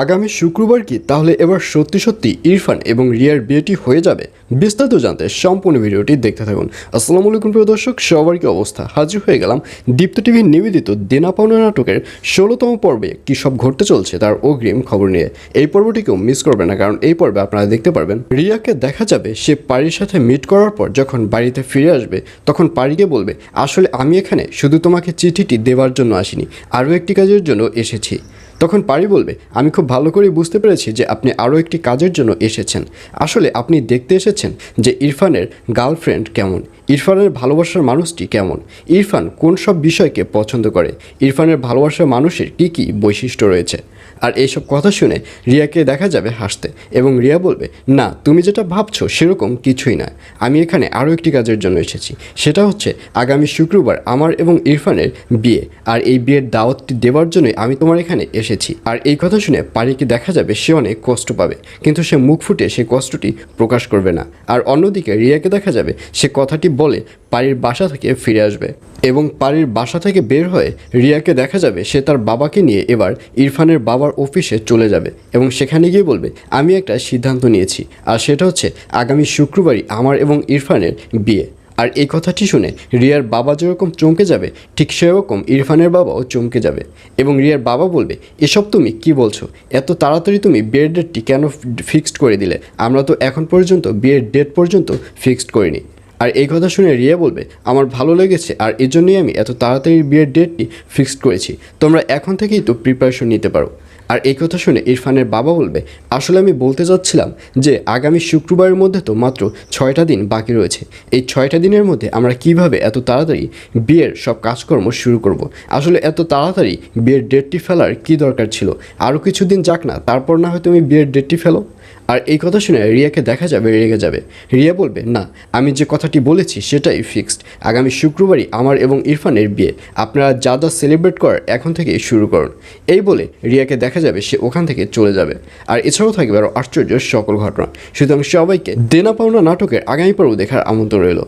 আগামী শুক্রবার কি? তাহলে এবার সত্যি সত্যি ইরফান এবং রিয়ার বিয়েটি হয়ে যাবে? বিস্তারিত জানতে সম্পূর্ণ ভিডিওটি দেখতে থাকুন। আসসালামু আলাইকুম প্রিয় দর্শক, সবার কি অবস্থা? হাজির হয়ে গেলাম দীপ্ত টিভির নিবেদিত দেনা পাওনা নাটকের ষোলোতম পর্বে। কী সব ঘটতে চলছে তার অগ্রিম খবর নিয়ে? এই পর্বটিকেও মিস করবে না, কারণ এই পর্বে আপনারা দেখতে পারবেন, রিয়াকে দেখা যাবে সে পারির সাথে মিট করার পর যখন বাড়িতে ফিরে আসবে, তখন পারিকে বলবে, আসলে আমি এখানে শুধু তোমাকে চিঠিটি দেওয়ার জন্য আসিনি, আরও একটি কাজের জন্য এসেছি। তখন পারি বলবে, আমি খুব ভালো করে বুঝতে পেরেছি যে আপনি আরও একটি কাজের জন্য এসেছেন। আসলে আপনি দেখতে এসেছেন যে ইরফানের গার্লফ্রেন্ড কেমন। ইরফানের ভালোবাসার মানুষটি কেমন? ইরফান কোন সব বিষয়কে পছন্দ করে? ইরফানের ভালোবাসার মানুষের কী কী বৈশিষ্ট্য রয়েছে? আর এইসব কথা শুনে রিয়াকে দেখা যাবে হাসতে এবং রিয়া বলবে, না, তুমি যেটা ভাবছ সেরকম কিছুই না আমি এখানে আরও একটি কাজের জন্য এসেছি। সেটা হচ্ছে আগামী শুক্রবার আমার এবং ইরফানের বিয়ে। আর এই বিয়ের দাওয়াতটি দেওয়ার জন্যই আমি তোমার এখানে এসেছি। আর এই কথা শুনে পারিকে দেখা যাবে সে অনেক কষ্ট পাবে। কিন্তু সে মুখ ফুটে সে কষ্টটি প্রকাশ করবে না। আর অন্যদিকে রিয়াকে দেখা যাবে সে কথাটি বলে পারির বাসা থেকে ফিরে আসবে। এবং পারির বাসা থেকে বের হয়ে রিয়াকে দেখা যাবে, সে তার বাবাকে নিয়ে এবার ইরফানের বাবার অফিসে চলে যাবে এবং সেখানে গিয়ে বলবে, আমি একটা সিদ্ধান্ত নিয়েছি, আর সেটা হচ্ছে আগামী শুক্রবারই আমার এবং ইরফানের বিয়ে। আর এই কথাটি শুনে রিয়ার বাবা যেরকম চমকে যাবে, ঠিক সেরকম ইরফানের বাবাও চমকে যাবে। এবং রিয়ার বাবা বলবে, এসব তুমি কি বলছো? এত তাড়াতাড়ি তুমি বিয়ের ডেটটি কেন ফিক্সড করে দিলে? আমরা তো এখন পর্যন্ত বিয়ের ডেট পর্যন্ত ফিক্সড করিনি। আর এই কথা শুনে রিয়া বলবে, আমার ভালো লেগেছে আর এজন্যই আমি এত তাড়াতাড়ি বিয়ের ডেটটি ফিক্সড করেছি। তোমরা এখন থেকেই তো প্রিপারেশন নিতে পারো। আর এই কথা শুনে ইরফানের বাবা বলবে, আসলে আমি বলতে চাচ্ছিলাম যে আগামী শুক্রবারের মধ্যে তো মাত্র ছয়টা দিন বাকি রয়েছে। এই ছয়টা দিনের মধ্যে আমরা কীভাবে এত তাড়াতাড়ি বিয়ের সব কাজকর্ম শুরু করব। আসলে এত তাড়াতাড়ি বিয়ের ডেটটি ফেলার কি দরকার ছিল? আরও কিছুদিন যাক না, তারপর না হয় তুমি বিয়ের ডেটটি ফেলো? আর এই কথা শুনে রিয়াকে দেখা যাবে, রেগে যাবে। রিয়া বলবে, না, আমি যে কথাটি বলেছি সেটাই ফিক্সড। আগামী শুক্রবারই আমার এবং ইরফানের বিয়ে। আপনারা যা যা সেলিব্রেট করার এখন থেকেই শুরু করুন। এই বলে রিয়াকে দেখা যাবে, সে ওখান থেকে চলে যাবে। আর এছাড়াও থাকবে আরও আশ্চর্য সকল ঘটনা। সুতরাং সবাইকে দেনা পাওনা নাটকের আগামী পর্ব দেখার আমন্ত্রণ রইল।